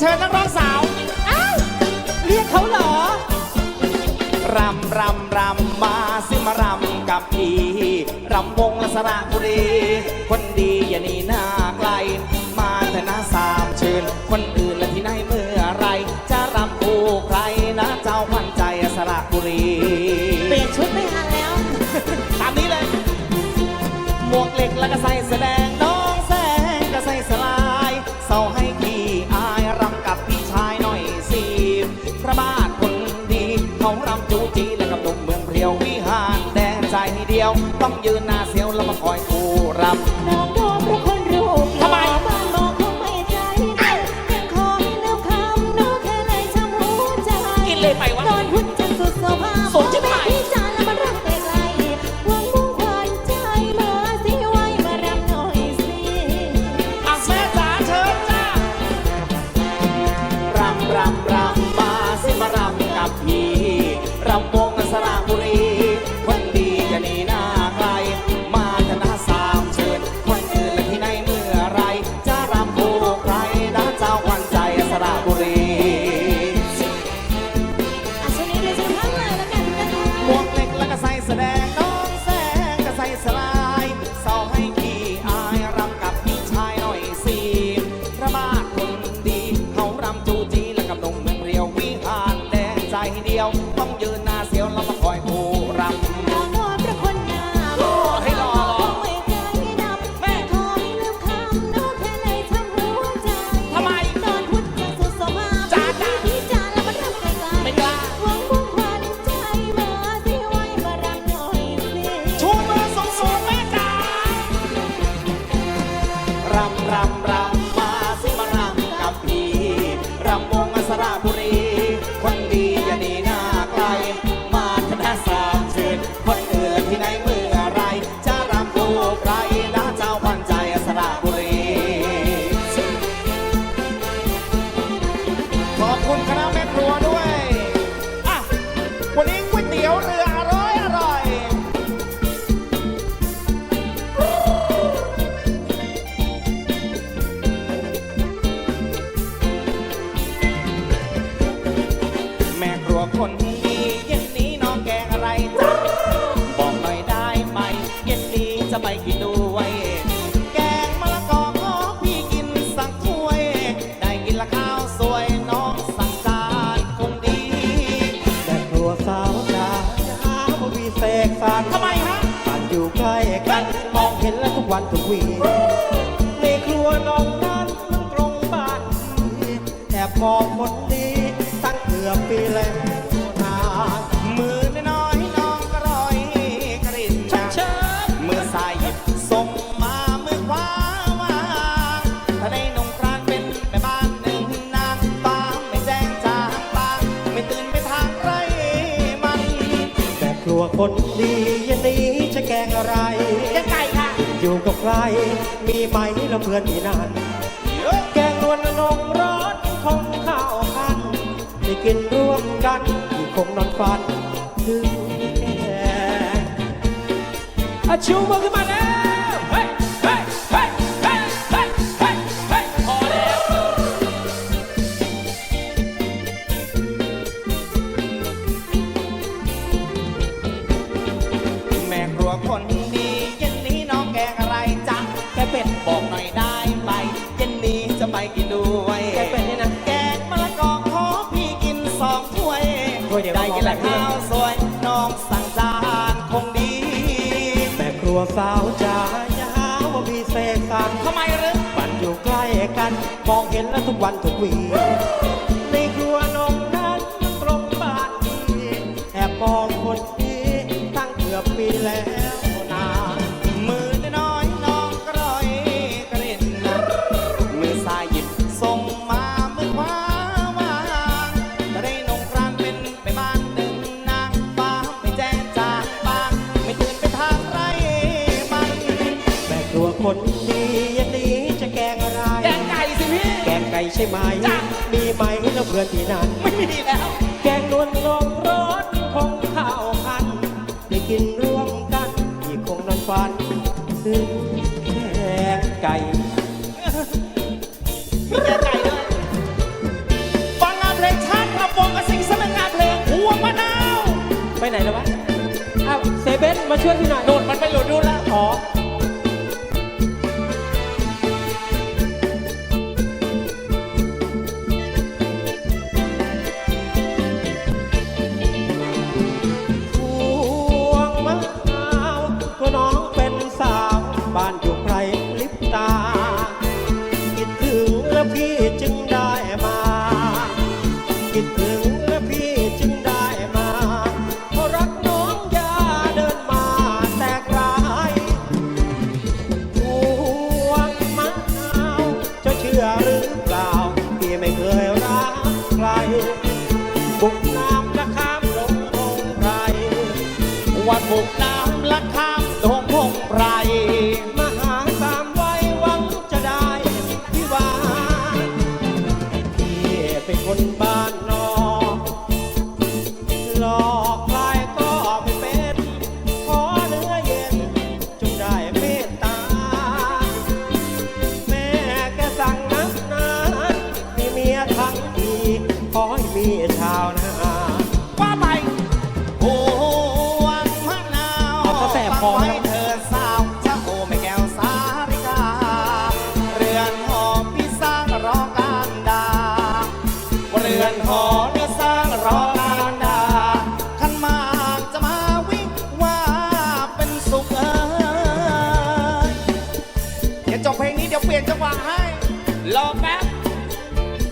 เชิญนักร้องสาว อ้าวเรียกเขาเหรอ รำรำรำมาสิมารำกับพี่ รำวงละสระบุรี คนดีอย่านีหน้าไกล มาแต่ะนะสามเชิญ คนอื่นละที่ไหนเมื่อไร จะรำคู่ใครนะเจ้าพันใจสระบุรี เปลี่ยนชุดไม่ทันแล้ว ตามนี้เลย หมวกเหล็กแล้วก็ใส่แสดง ใจเดียว ต้องยืนหน้าเสียวแล้วมาคอยกูรับันทุกวี ในครัวน้องนั้นตรงบ้านแอบบอกคนดีตั้งเกือบปีแล้วนามือน้อยๆน้องก็รอยกริ่นมือสายหยิบส่งมามือคว้าวางถ้าได้นงครานเป็นแม่บ้านหนึ่งนางฟ้าไม่แจ้งจางบางไม่ตื่นไปทางไรมัน แต่ครัวคนดี ไหเราเพื่อนที่นั่นแกงรวนนงร้อนของข้าวคันได้กินร่วมกันที่คงนอนฝันถึงแค่อาชิวมือขึ้นมาแล้ว ทำไมหรือ มันอยู่ใกล้กัน มองเห็นแล้วทุกวันทุกวี เพื่อนที่นั่นไม่มีแล้ว แกงนวลลมร้อนของข้าวพันไปกินร่วมกันที่คงนอนฝันซึ้งแกงไก่แกงไก่ด้ยฟังงานเพลงชาติครังกระสิงสำนักงานเพลงหัวมะนาว ไปไหนแล้ววะอ้าวเซเบนมาช่วยพี่หน่อยโดดมันไปหลุดดูแล้วอ๋อ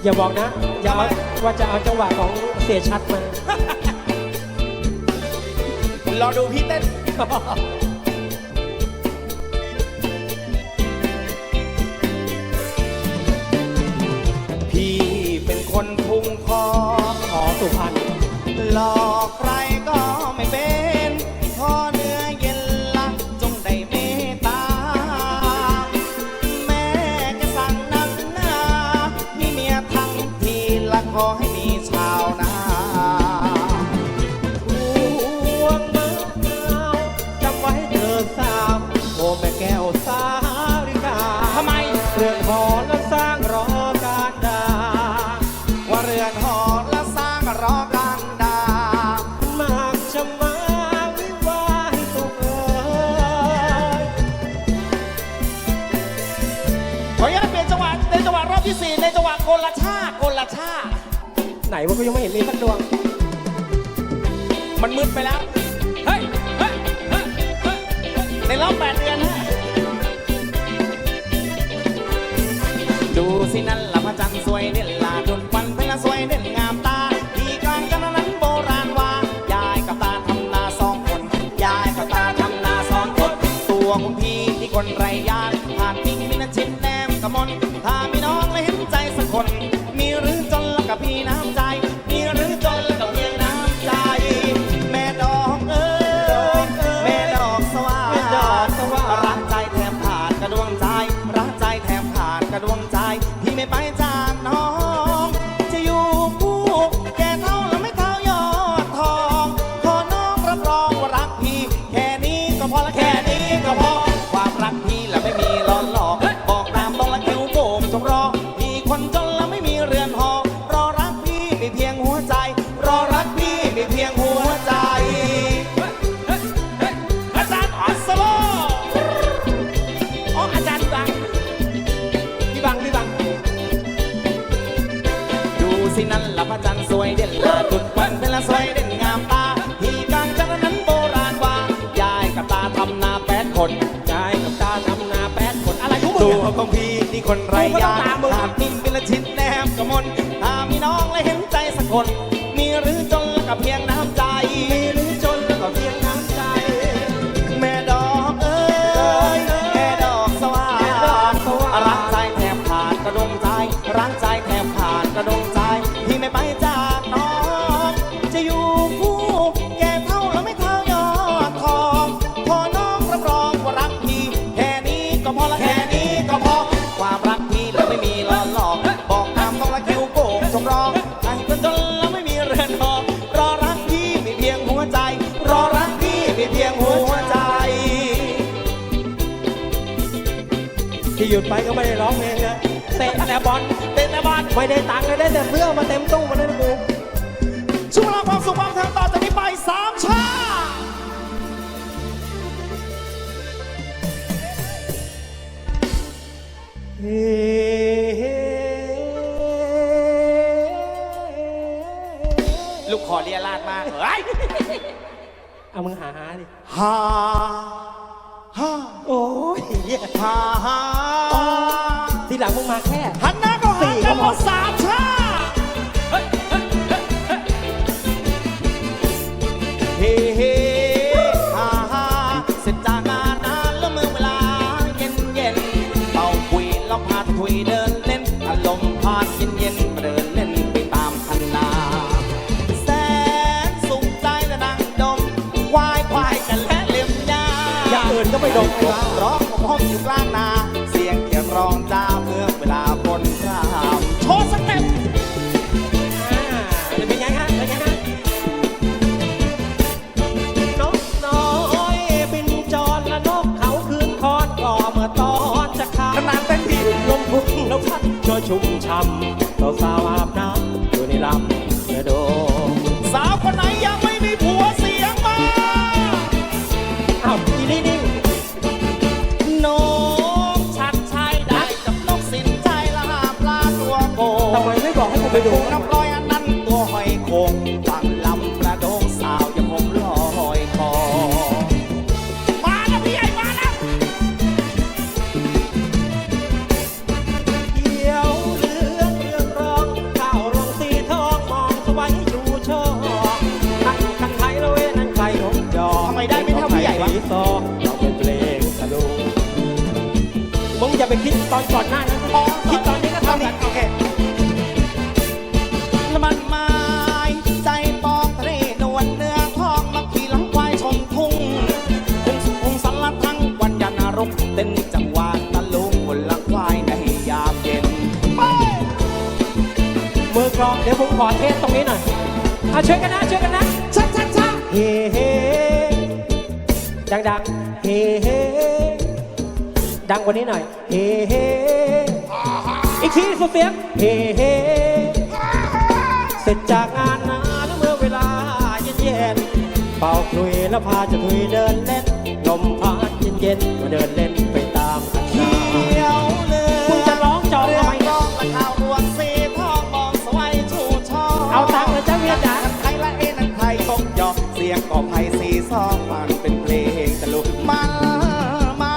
อย่าบอกนะ อย่าเอาว่าจะเอาจังหวะของเสียชัดมา รอดูพี่เต้น พี่เป็นคนพุงคอขอสุพรรณหลอกใครก็ ไหนวะก็ยังไม่เห็นมีสักดวง มันมืดไปแล้ว เฮ้ย เฮ้ย เฮ้ย เฮ้ย ในรอบแปดเดือนฮะ ดูสินั่นละพระจันทร์สวยเด่นลาจนวันเป็นละสวยเด่นงา คนไร้ยาหากมีวิลชิตแนมกมลหากมีน้องและเห็นใจสักคน มีหรือจนกับเพียงน้ำใจ ที่หยุดไปก็ไม่ได้ร้องเพลงนะเตะแต่บอลเตะแต่บอลไม่ได้ตังค์เลยได้แต่เพื่อมาเต็มตู้มาเลยนะกูช่วงเวลาความสุขความเทิงต่อจากนี้ไปสามชาเฮลูกขอเรียราดมากเฮ้ยเอามึงหาหาดิหา ฮ่าโอ้ยเหี้ยฮ่าฮ่าทีหลังมึงมาแค่ หันหน้าก็หาสี่กันก็หพมอดสามชาเฮ้เฮ้ฮ่ อย่างอื่นก็ไม่ดมร้องร้องของห้องอยู่กลางนา เสียงเขียนร้องจ้าเมื่อเวลาบนรามโชว์สเต็ปอ่าเป็นไงฮะเป็นไงฮะนกน้อยบินจรและนกเขาคืนคอนก่อเมื่อตอนจะขาขนาดเต้นผิดลมพุ่งแล้วพัดช่วยชุ่มช่ำเรา ไปดูคงน้ำลอยอันนั้นตัวหอยโคงฟังลำประโดงสาวยังคงลอยคอมาแล้วพี่ใหญ่มาแล้วเขียวเหลืองเรืองรองข้าวรองสีทองมองสวัยชูช่อนั่นกันไทยละเวนั่นใครหงยอทำไมได้ไม่เท่าพี่ใหญ่วะ ซอเราเป็นเพลงตะลุงมึงอย่าไปคิดตอนก่อนหน้า ดี๋ยวผมขอเทสตรงนี้หน่อยเอาช่วยกันนะช่วยกันนะชักชักชักเฮ้เฮ้ดังดังเฮ้เฮ้ดังกว่านี้หน่อยเฮ้เฮ้อีกทีสุดเสียงเฮ้เฮ้เสร็จจากงานนะแล้วเมื่อเวลาเย็นๆเป่าคลุยแล้วพาจะคุยเดินเล่นลมพัดเย็นๆมาเดินเล่นไปตามคันเขีนา ยงกอบไผ่สีซองมันเป็นเพลงตะลุมันไม้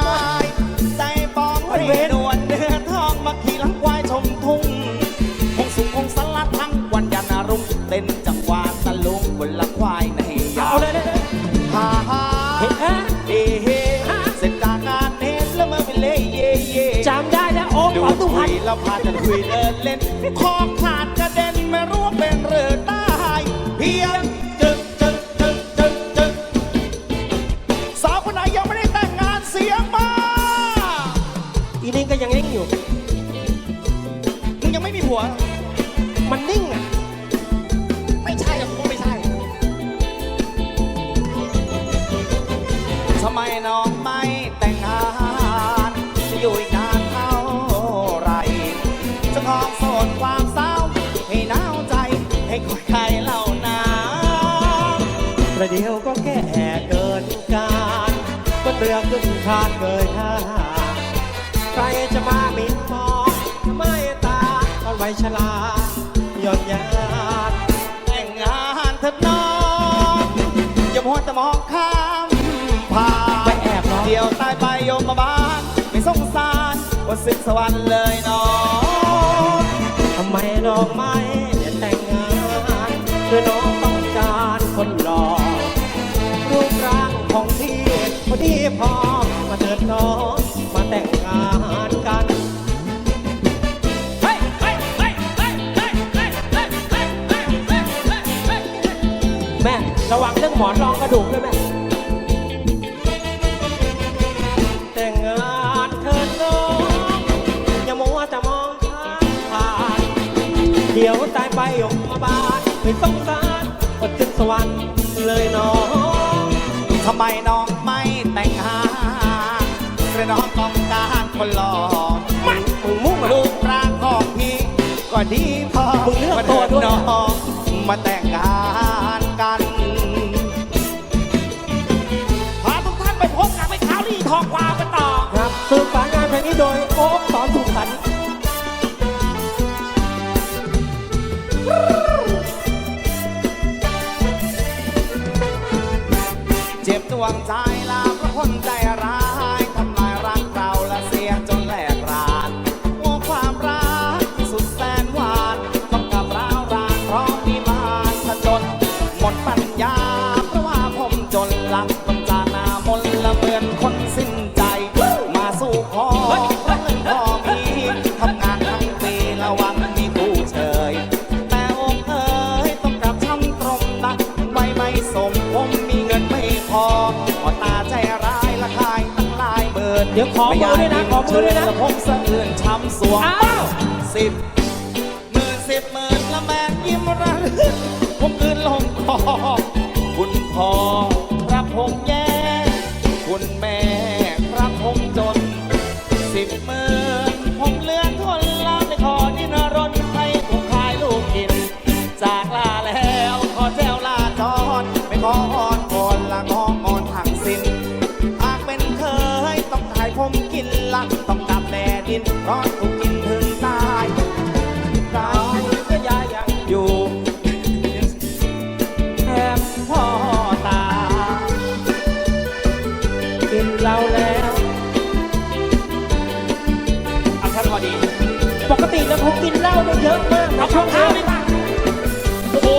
ใจปองเรนวลเนื้อทองมาขี่หลังควายชมทุ่งคงสุขคงสลัดทั้งวันยันนารุ่งเต้นจังหวะตะลุงบนหลังควายในยาเอาเลยเลยเลยฮ่าฮ่าเฮ้เอ๊ะเฮ้เฮ้เสร็จจากงานเน้นแล้วเมื่อเป็นเล่เย่เย่จำได้แล้วโอ๊คดูขอตุ้คุพันยแล้วพาจะคุยเดินเล่นคอขาดกระเด็นไม่รู้ว่าเป็นหรือตายเพียง ประเดี๋ยวก็แก่เกินการก็เรือขึ้นคานเกยท่าใครจะมาหมินมองไม่ตาตอนวัยชราย่อนยานแต่งงานเถิดน้องอย่ามัวแต่มองข้ามผ่านไปแอบเดี๋ยวตายไปโยมมาบ้านไม่สงสารว่าสึกสวรรค์เลยน้อง ดีพอมึงเลือกมาตัวเถิดด้วยน้องมาแต่ง อมือด้วยนะขอมือด้วยนะสะพงสะเอื่นช้ำสวงอ้าวสิบหมื่นสิบหมื่นละแมนยิ้มระลึกผมคืนลงคอคุณพ่อ ร้อนถูกินถึงตายตายก็ยายยังอยู่แทบพ่อตา กินเราแล้วเอาแค่พอดี ปกติแล้วเขากินเหล้าได้เยอะมากนะช่วงงเท้โอ้โห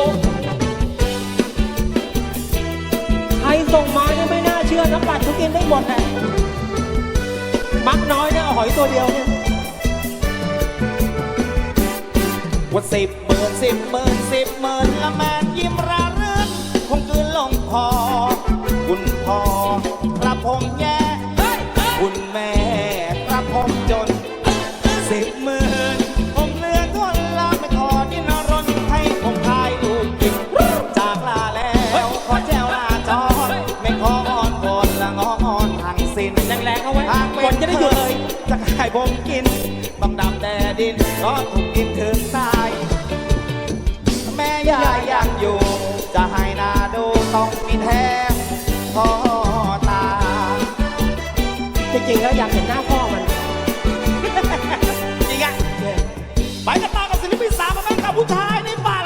ใครส่งมาเนี่ยไม่น่าเชื่อนะปัดเขากินได้หมดแหละมักน้อยเนะเอาหอยตัวเดียวเนี่ย ว่าสิบหมื่นสิบหมื่นสิบหมื่นละแมนยิ้มระรื่นคงคืนลงคอคุณพ่อกระผมแย่คุณแม่กระผมจนสิบหมื่นผมเหลือทนละไม่ขอดินรนให้ผมขายลูกกินจากลาแล้วขอแจวลาจอนไม่ขออ้อนวอนละงองอนทางสิ้นแรงๆเอาไว้หากเป็ก่อนจะได้หยุดเคยจะให้ผมกินต้องดำแต่ดินเพราะถูกกินถึงตา ยแม่ยายยังอยู่ จะให้นาดูต้องมีแท้พ่อตา จริงๆแล้วอยากเห็นหน้าพ่อมัน จริงอะไปกันต่อกับศิลปินสาวกับแม่กับผู้ชายในฝัน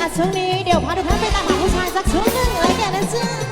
อะช่วงนี้เดี๋ยวพาทุกท่านไปตามหาผู้ชายสักช่วงหนึ่งเลยกันนะจ๊ะ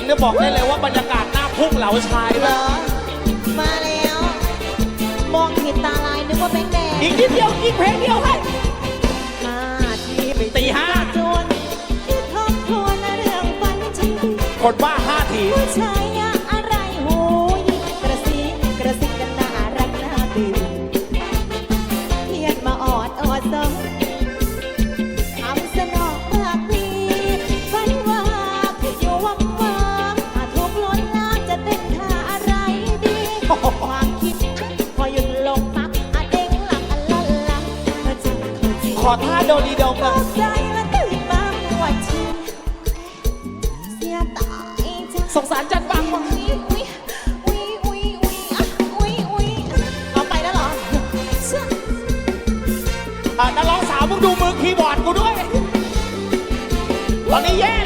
งเนี่ยบอกได้เลยว่าบรรยากาศหน้าพุ่งเหลาชายเหรนะอ มาแล้ว มองผิดตาลายนึกว่าแบงค์แดงอีกนิดเดียวอีกเพลงเดียวให้ห้าทีไปตีห้า จวนคิดทบทวนเรื่องฝันฉันดีคนบ้าห้าที ผู้ชาย อท่าโดดีโดมตเลยกใจและตื่นมาปวดชีเสียตายจังสงสารจันบังว่ะอุ๊ยอุ๊ยอุ๊ยอุ๊ยอะอุ๊ยอุ๊ยเอาไปแล้วเหรอเชื่ออะนักร้องสาวมึงดูมือคีย์บอร์ดกูด้วย ตอนนี้แย่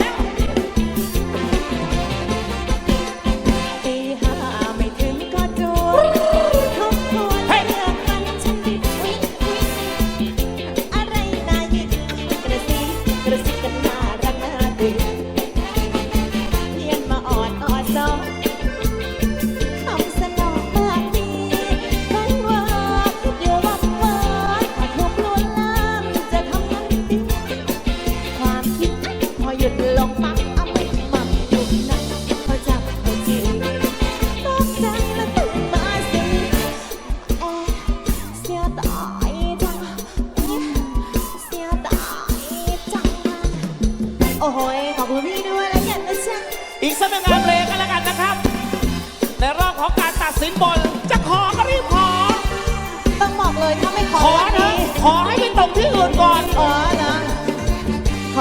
ก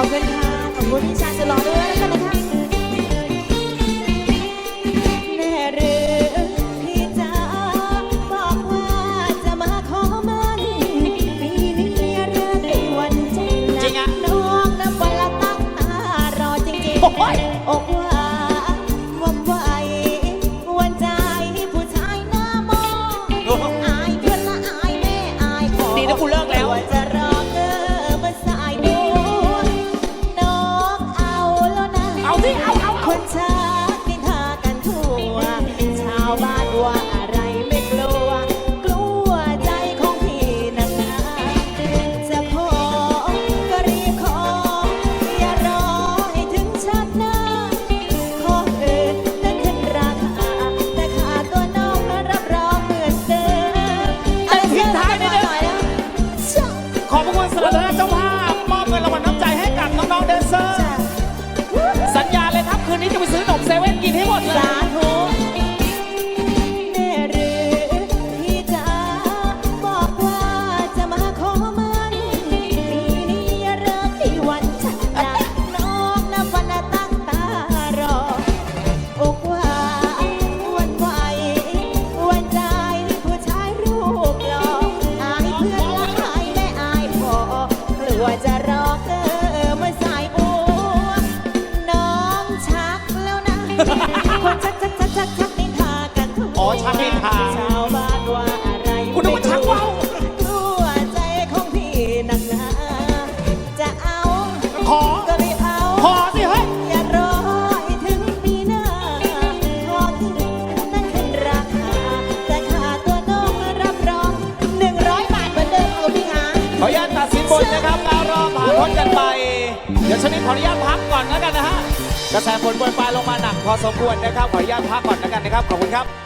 อบคุณค่ะ ขอบคุณพี่ชายจะรอด้วยแล้วกันนะคะ กระแสฝนโปรยปลายลงมาหนักพอสมควรนะครับ ขออนุญาตพักก่อนแล้วกันนะครับ ขอบคุณครับ